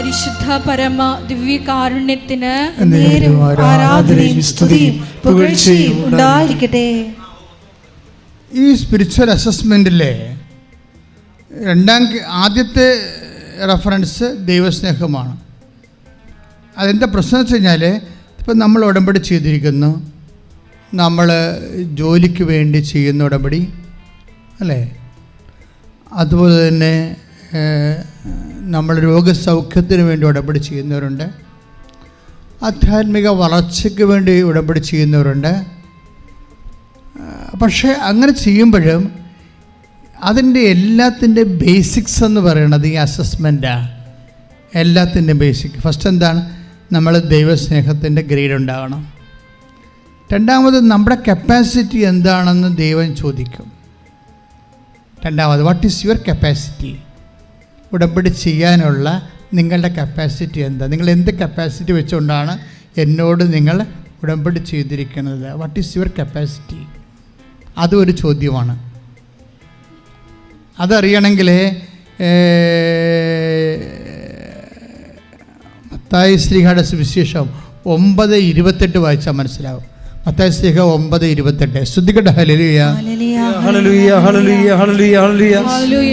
പരിശുദ്ധ പരമ നേരും ആരാധനയും സ്തുതിയും പുകഴ്ചയും ഉണ്ടായിരിക്കട്ടെ. ഈ സ്പിരിച്വൽ അസസ്മെന്റിലെ രണ്ടാം ആദ്യത്തെ റെഫറൻസ് ദൈവസ്നേഹമാണ്. അതെന്താ പ്രശ്നം വെച്ച് കഴിഞ്ഞാൽ ഇപ്പം നമ്മൾ ഉടമ്പടി ചെയ്തിരിക്കുന്നു. നമ്മൾ ജോലിക്ക് വേണ്ടി ചെയ്യുന്ന ഉടമ്പടി അല്ലേ? അതുപോലെ തന്നെ നമ്മൾ രോഗസൗഖ്യത്തിന് വേണ്ടി ഉടമ്പടി ചെയ്യുന്നവരുണ്ട്. ആധ്യാത്മിക വളർച്ചയ്ക്ക് വേണ്ടി ഉടമ്പടി ചെയ്യുന്നവരുണ്ട്. പക്ഷേ അങ്ങനെ ചെയ്യുമ്പോഴും അതിന്റെ എല്ലാത്തിന്റെ ബേസിക്സ് എന്ന് പറയുന്നത് ഈ അസസ്മെന്റാണ് എല്ലാത്തിന്റെ ബേസിക്. ഫസ്റ്റ് എന്താണ്? നമ്മൾ ദൈവസ്നേഹത്തിന്റെ ഗ്രേഡ് ഉണ്ടാകണം രണ്ടാമത് നമ്മുടെ കപ്പാസിറ്റി എന്താണെന്ന് ദൈവം ചോദിക്കും. രണ്ടാമത് വാട്ട് ഈസ് യുവർ കപ്പാസിറ്റി ഉടമ്പടി ചെയ്യാനുള്ള നിങ്ങളുടെ കപ്പാസിറ്റി എന്താ? നിങ്ങൾ എന്ത് കപ്പാസിറ്റി വെച്ചുകൊണ്ടാണ് എന്നോട് നിങ്ങൾ ഉടമ്പടി ചെയ്തിരിക്കുന്നത്? വാട്ട് ഈസ് യുവർ കപ്പാസിറ്റി അതും ഒരു ചോദ്യമാണ്. അതറിയണമെങ്കിൽ മത്തായി ശ്രീഹയുടെ സുവിശേഷം ഒമ്പത് ഇരുപത്തെട്ട് വായിച്ചാൽ മനസ്സിലാവും. ഒമ്പത് ഇരുപത്തെട്ട്.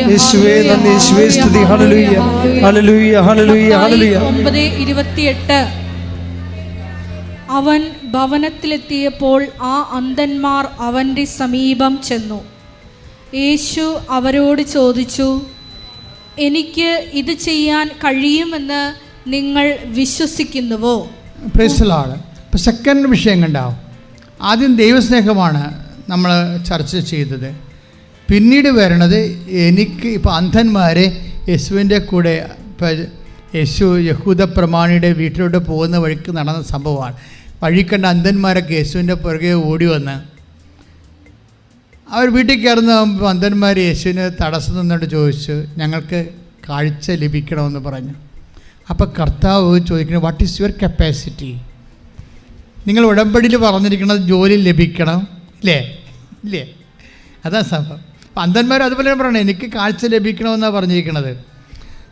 യേശുവേ നന്ദി യേശുവേ സ്തുതി ഒമ്പത് ഇരുപത്തിയെട്ട്. അവൻ ഭവനത്തിലെത്തിയപ്പോൾ ആ അന്ധന്മാർ അവന്റെ സമീപം ചെന്നു. യേശു അവരോട് ചോദിച്ചു എനിക്ക് ഇത് ചെയ്യാൻ കഴിയുമെന്ന് നിങ്ങൾ വിശ്വസിക്കുന്നുവോ? സെക്കൻഡ് വിഷയം കണ്ടാവും. ആദ്യം ദൈവസ്നേഹമാണ് നമ്മൾ ചർച്ച ചെയ്തത്. പിന്നീട് വരണത് എനിക്ക് ഇപ്പോൾ അന്ധന്മാരെ യേശുവിന്റെ കൂടെ യേശു യഹൂദ പ്രമാണിയുടെ വീട്ടിലോട്ട് പോകുന്ന വഴിക്ക് നടന്ന സംഭവമാണ്. വഴി കണ്ട അന്ധന്മാരൊക്കെ യേശുവിന്റെ പുറകെ ഓടി വന്ന് അവർ വീട്ടിൽ കയറുന്ന അന്ധന്മാർ യേശുവിന് തടസ്സം നിന്നിട്ട് ചോദിച്ചു ഞങ്ങൾക്ക് കാഴ്ച ലഭിക്കണമെന്ന് പറഞ്ഞു. അപ്പോൾ കർത്താവ് ചോദിക്കുന്നത് വാട്ട് ഈസ് യുവർ കപ്പാസിറ്റി നിങ്ങൾ ഉടമ്പടിയിൽ പറഞ്ഞിരിക്കുന്നത് ജോലി ലഭിക്കണം. ഇല്ലേ? ഇല്ലേ? അതാ സംഭവം. അപ്പം അന്ധന്മാർ അതുപോലെ പറയണം എനിക്ക് കാഴ്ച ലഭിക്കണമെന്നാണ് പറഞ്ഞിരിക്കുന്നത്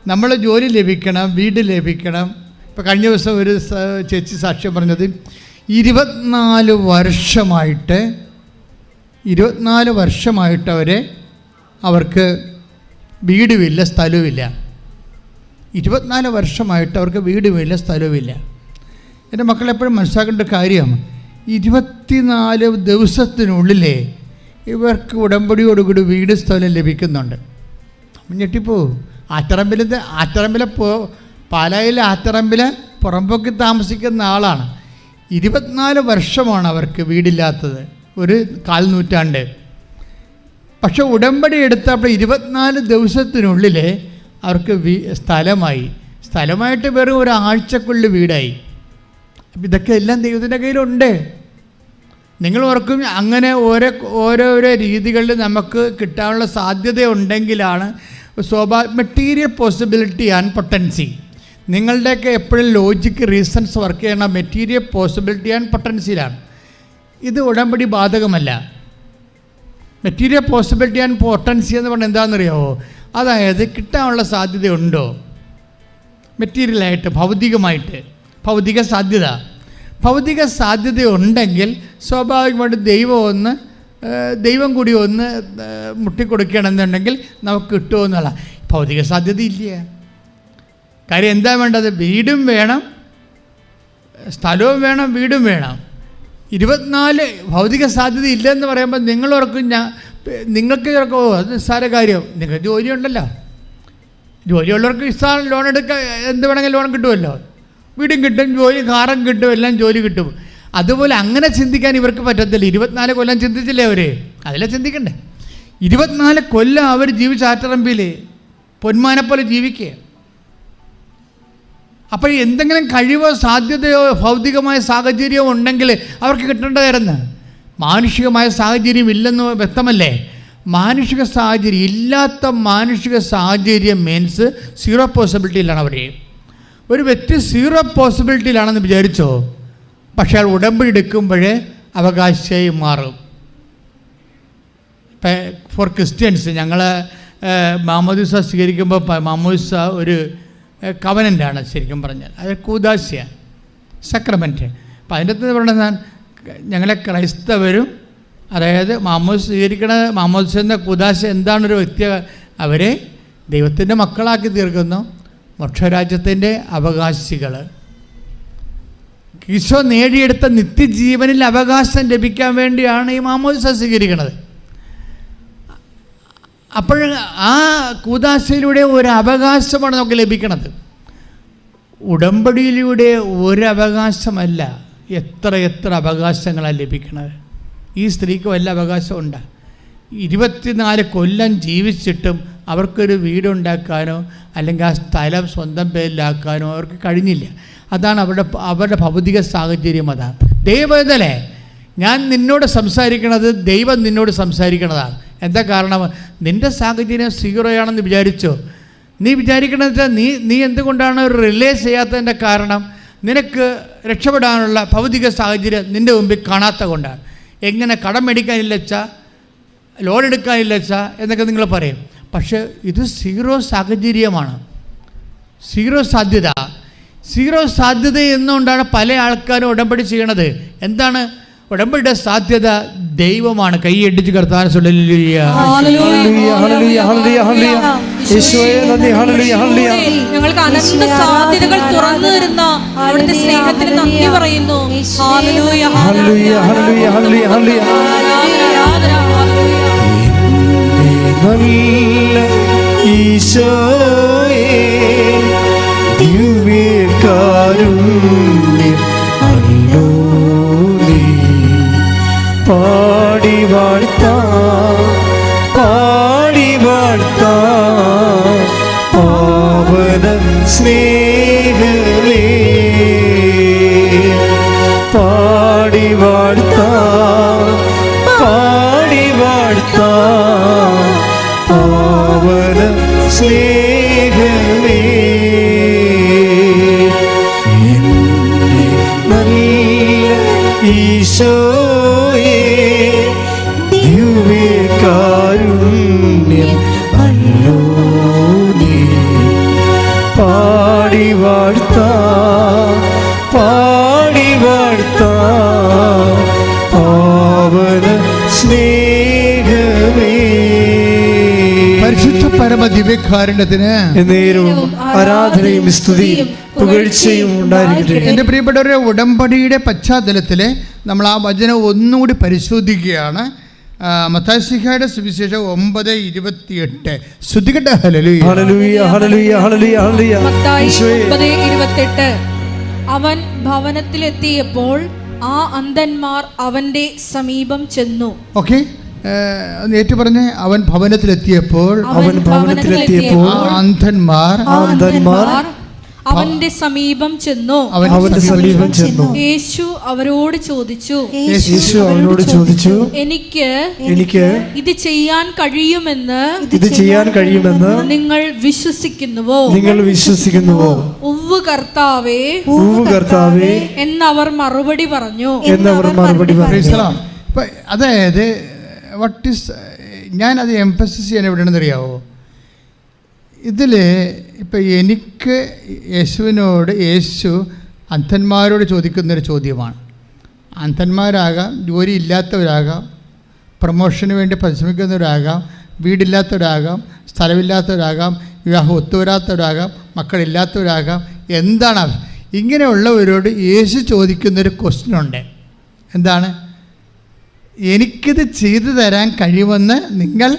നമ്മൾ ജോലി ലഭിക്കണം വീട് ലഭിക്കണം. ഇപ്പോൾ കഴിഞ്ഞ ദിവസം ഒരു ചേച്ചി സാക്ഷ്യം പറഞ്ഞത് ഇരുപത്തിനാല് വർഷമായിട്ട് ഇരുപത്തിനാല് വർഷമായിട്ട് അവരെ അവർക്ക് വീടുമില്ല സ്ഥലവുമില്ല. ഇരുപത്തിനാല് വർഷമായിട്ട് അവർക്ക് വീടുമില്ല സ്ഥലവുമില്ല. എന്റെ മക്കളെപ്പോഴും മനസ്സിലാക്കേണ്ട കാര്യം ഇരുപത്തിനാല് ദിവസത്തിനുള്ളിലേ ഇവർക്ക് ഉടമ്പടിയോടുകൂടി വീട് സ്ഥലം ലഭിക്കുന്നുണ്ട്. ഞെട്ടിപ്പോ ആറ്ററമ്പിൽ ആറ്ററമ്പിലെ പോ പാലായിലെ ആറ്ററമ്പിലെ പുറമ്പോക്കി താമസിക്കുന്ന ആളാണ്. ഇരുപത്തിനാല് വർഷമാണ് അവർക്ക് വീടില്ലാത്തത് ഒരു കാൽ നൂറ്റാണ്ട് പക്ഷെ ഉടമ്പടി എടുത്തപ്പോൾ ഇരുപത്തിനാല് ദിവസത്തിനുള്ളിൽ അവർക്ക് വീ സ്ഥലമായി. സ്ഥലമായിട്ട് വെറും ഒരാഴ്ചക്കുള്ളിൽ വീടായി. അപ്പം ഇതൊക്കെ എല്ലാം ദൈവത്തിന്റെ കയ്യിലുണ്ട്. നിങ്ങൾ ഓർക്കും അങ്ങനെ ഓരോ ഓരോരോ രീതികളിൽ നമുക്ക് കിട്ടാനുള്ള സാധ്യത ഉണ്ടെങ്കിലാണ് സ്വാഭാ മെറ്റീരിയൽ പോസിബിലിറ്റി ആൻഡ് പൊട്ടൻസി നിങ്ങളുടെയൊക്കെ എപ്പോഴും ലോജിക്ക് റീസൺസ് വർക്ക് ചെയ്യണ മെറ്റീരിയൽ പോസിബിലിറ്റി ആൻഡ് പൊട്ടൻസിയിലാണ് ഇത് ഉടമ്പടി ബാധകമല്ല. മെറ്റീരിയൽ പോസിബിലിറ്റി ആൻഡ് പൊട്ടൻസി എന്ന് പറഞ്ഞാൽ എന്താണെന്നറിയാമോ അതായത് കിട്ടാനുള്ള സാധ്യതയുണ്ടോ? മെറ്റീരിയലായിട്ട് ഭൗതികമായിട്ട്. ഭൗതിക സാധ്യത. ഭൗതിക സാധ്യത ഉണ്ടെങ്കിൽ സ്വാഭാവികമായിട്ട് ദൈവം ഒന്ന് ദൈവം കൂടി ഒന്ന് മുട്ടിക്കൊടുക്കണമെന്നുണ്ടെങ്കിൽ നമുക്ക് കിട്ടുമെന്നുള്ള ഭൗതിക സാധ്യത ഇല്ല. കാര്യം എന്താ വേണ്ടത്? വീടും വേണം സ്ഥലവും വേണം വീടും വേണം. ഇരുപത്തിനാല് ഭൗതിക സാധ്യത ഇല്ലെന്ന് പറയുമ്പോൾ നിങ്ങളോർക്കും ഞാൻ നിങ്ങൾക്ക് ചിലപ്പോൾ അത് നിസ്സാര കാര്യം. നിങ്ങൾ ജോലിയുണ്ടല്ലോ ജോലിയുള്ളവർക്ക് ഇഷ്ടം ലോൺ എടുക്കാൻ എന്ത് വേണമെങ്കിലും ലോൺ കിട്ടുമല്ലോ. വീടും കിട്ടും ജോലി കാറും കിട്ടും എല്ലാം ജോലി കിട്ടും. അതുപോലെ അങ്ങനെ ചിന്തിക്കാൻ ഇവർക്ക് പറ്റത്തില്ല. ഇരുപത്തിനാല് കൊല്ലം ചിന്തിച്ചില്ലേ അവർ അതിലെ ചിന്തിക്കണ്ടേ. ഇരുപത്തിനാല് കൊല്ലം അവർ ജീവിച്ച ആറ്ററമ്പിൽ പൊന്മാനെ പോലെ ജീവിക്കുക. അപ്പോൾ എന്തെങ്കിലും കഴിവോ സാധ്യതയോ ഭൗതികമായ സാഹചര്യമോ ഉണ്ടെങ്കിൽ അവർക്ക് കിട്ടേണ്ടതായിരുന്നു മാനുഷികമായ സാഹചര്യം ഇല്ലെന്ന് വ്യക്തമല്ലേ? മാനുഷിക സാഹചര്യം ഇല്ലാത്ത മാനുഷിക സാഹചര്യം മീൻസ് സീറോ പോസിബിലിറ്റിയിലാണ് അവർ ഒരു വ്യക്തി സീറോ പോസിബിലിറ്റിയിലാണെന്ന് വിചാരിച്ചോ? പക്ഷേ അയാൾ ഉടമ്പടി എടുക്കുമ്പോഴേ അവകാശിയായി മാറും. ഫോർ ക്രിസ്ത്യൻസ് ഞങ്ങൾ മാമോദിസ സ്വീകരിക്കുമ്പോൾ മാമോദിസ ഒരു കവനന്റാണ് ശരിക്കും പറഞ്ഞാൽ. അത് കൂദാസ്യ സക്രമെന്റ് അപ്പം അതിന്റെ അകത്ത് ഞാൻ ഞങ്ങളെ ക്രൈസ്തവരും അതായത് മാമോസ് സ്വീകരിക്കണ മാമോദിസ എന്ന കുദാശ എന്താണൊരു വ്യക്തി അവരെ ദൈവത്തിന്റെ മക്കളാക്കി തീർക്കുന്നു. മോക്ഷരാജ്യത്തിന്റെ അവകാശികൾ. ഈശോ നേടിയെടുത്ത നിത്യജീവനിൽ അവകാശം ലഭിക്കാൻ വേണ്ടിയാണ് ഈ മാമോദിസ സ്വീകരിക്കുന്നത്. അപ്പോൾ ആ കൂതാശയിലൂടെ ഒരു അവകാശമാണ് നമുക്ക് ലഭിക്കുന്നത്. ഉടമ്പടിയിലൂടെ ഒരു എത്ര എത്ര അവകാശങ്ങളാണ് ലഭിക്കുന്നത്. ഈ സ്ത്രീക്ക് വല്ല അവകാശമുണ്ട് ഇരുപത്തിനാല് കൊല്ലം ജീവിച്ചിട്ടും അവർക്കൊരു വീടുണ്ടാക്കാനോ അല്ലെങ്കിൽ ആ സ്ഥലം സ്വന്തം പേരിലാക്കാനോ അവർക്ക് കഴിഞ്ഞില്ല. അതാണ് അവരുടെ അവരുടെ ഭൗതിക സാഹചര്യം അതാണ് ദൈവതലേ ഞാൻ നിന്നോട് സംസാരിക്കണത് ദൈവം നിന്നോട് സംസാരിക്കണതാണ്. എന്താ കാരണം? നിന്റെ സാഹചര്യം സീറോയാണെന്ന് വിചാരിച്ചോ? നീ വിചാരിക്കണത് നീ നീ എന്തുകൊണ്ടാണ് റിലേസ് ചെയ്യാത്തതിന്റെ കാരണം? നിനക്ക് രക്ഷപ്പെടാനുള്ള ഭൗതിക സാഹചര്യം നിന്റെ മുമ്പിൽ കാണാത്ത കൊണ്ടാണ്. എങ്ങനെ കടം മേടിക്കാനില്ലച്ച ലോൺ എടുക്കാനില്ലച്ചാ എന്നൊക്കെ നിങ്ങൾ പറയും. പക്ഷേ ഇത് സീറോ സാഹചര്യമാണ്. സീറോ സാധ്യത. സീറോ സാധ്യത എന്നുകൊണ്ടാണ് പല ആൾക്കാരും ഉടമ്പടി ചെയ്യണത്. എന്താണ്? ഉടമ്പടിയുടെ സാധ്യത ദൈവമാണ്. കൈയടിച്ച് കർത്താൻ ഹല്ലേലൂയ ഹല്ലേലൂയ ഹല്ലേലൂയ ഹല്ലേലൂയ യേശുവേ ഹല്ലേലൂയ ഹല്ലേലൂയ. ഞങ്ങൾക്ക് അനന്ത സാധ്യതകൾ തുറന്നു തരുന്ന അവിടുത്തെ സ്നേഹത്തിന് നന്ദി പറയുന്നു. 这。വാഴ്ത്താ പാവന സ്നേഹമേ. പരിശുദ്ധ പരമ ദിവ്യകാരുണ്യത്തിന് നേരവും ആരാധനയും സ്തുതിയും പുകഴ്ചയും ഉണ്ടായിരിക്കട്ടെ. എന്റെ പ്രിയപ്പെട്ടവരുടെ ഉടമ്പടിയുടെ പശ്ചാത്തലത്തിൽ നമ്മൾ ആ വചനം ഒന്നുകൂടി പരിശോധിക്കുകയാണ്. ആ, മത്തായിശിഖയുടെ സുവിശേഷം ഒമ്പത് ഇരുപത്തിയെട്ട്. ശ്രുതികട്ട ഹലലുയ ഹലലുയ ഹലലുയ ഹലലുയ ഹലലുയ ഇരുപത്തെട്ട്. അവൻ ഭവനത്തിലെത്തിയപ്പോൾ ആ അന്ധന്മാർ അവന്റെ സമീപം ചെന്നു. ഓക്കെ ഏറ്റു പറഞ്ഞ് അവൻ ഭവനത്തിലെത്തിയപ്പോൾ അവൻ ഭവനത്തിലെത്തിയപ്പോൾ ആ അന്ധന്മാർ ആ അന്ധന്മാർ അവന്റെ സമീപം ചെന്നു. അവന്റെ സമീപം ചെന്നു. യേശു അവരോട് ചോദിച്ചു യേശു അവരോട് ചോദിച്ചു എനിക്ക് എനിക്ക് ഇത് ചെയ്യാൻ കഴിയുമെന്ന് ഇത് ചെയ്യാൻ കഴിയുമെന്ന് നിങ്ങൾ വിശ്വസിക്കുന്നുവോ? നിങ്ങൾ വിശ്വസിക്കുന്നുവോ? ഉവ്വ് കർത്താവേ പൂവ് കർത്താവേ എന്നവർ മറുപടി പറഞ്ഞു. എന്നവർ മറുപടി പറഞ്ഞു. അതായത് വട്ട് ഈസ് ഞാനത് എംഫസിസ് ചെയ്യാൻ എവിടെയാണെന്ന് അറിയാവോ ഇതിൽ ഇപ്പം എനിക്ക് യേശുവിനോട് യേശു അന്ധന്മാരോട് ചോദിക്കുന്നൊരു ചോദ്യമാണ്. അന്ധന്മാരാകാം ജോലി ഇല്ലാത്തവരാകാം പ്രൊമോഷന് വേണ്ടി പരിശ്രമിക്കുന്നവരാകാം വീടില്ലാത്തവരാകാം സ്ഥലമില്ലാത്തവരാകാം വിവാഹം ഒത്തുവരാത്തവരാകാം മക്കളില്ലാത്തവരാകാം എന്താണ്? ഇങ്ങനെയുള്ളവരോട് യേശു ചോദിക്കുന്നൊരു ക്വസ്റ്റ്യൻ ഉണ്ട് എന്താണ്? എനിക്കിത് ചെയ്തു തരാൻ കഴിയുമെന്ന് നിങ്ങൾ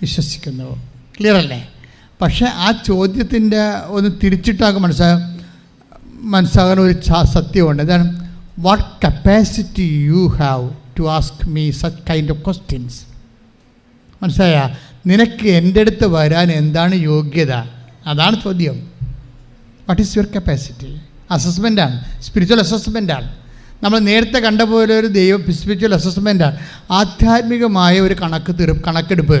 വിശ്വസിക്കുന്നു. ക്ലിയർ അല്ലേ? പക്ഷേ ആ ചോദ്യത്തിന്റെ ഒന്ന് തിരിച്ചിട്ടാകും മനസ്സിലാകും മനസ്സിലാകുന്ന ഒരു സത്യമുണ്ട്. എന്താണ്? What capacity you have to ask me such kind of questions മനസ്സിലായ? നിനക്ക് എന്റെ അടുത്ത് വരാൻ എന്താണ് യോഗ്യത? അതാണ് ചോദ്യം. വാട്ട് ഈസ് യുവർ കപ്പാസിറ്റി അസസ്മെന്റാണ് സ്പിരിച്വൽ അസസ്മെന്റാണ് നമ്മൾ നേരത്തെ കണ്ട പോലെ ഒരു ദൈവ സ്പിരിച്വൽ അസസ്മെന്റാണ് ആധ്യാത്മികമായ ഒരു കണക്ക് തീർ കണക്കെടുപ്പ്.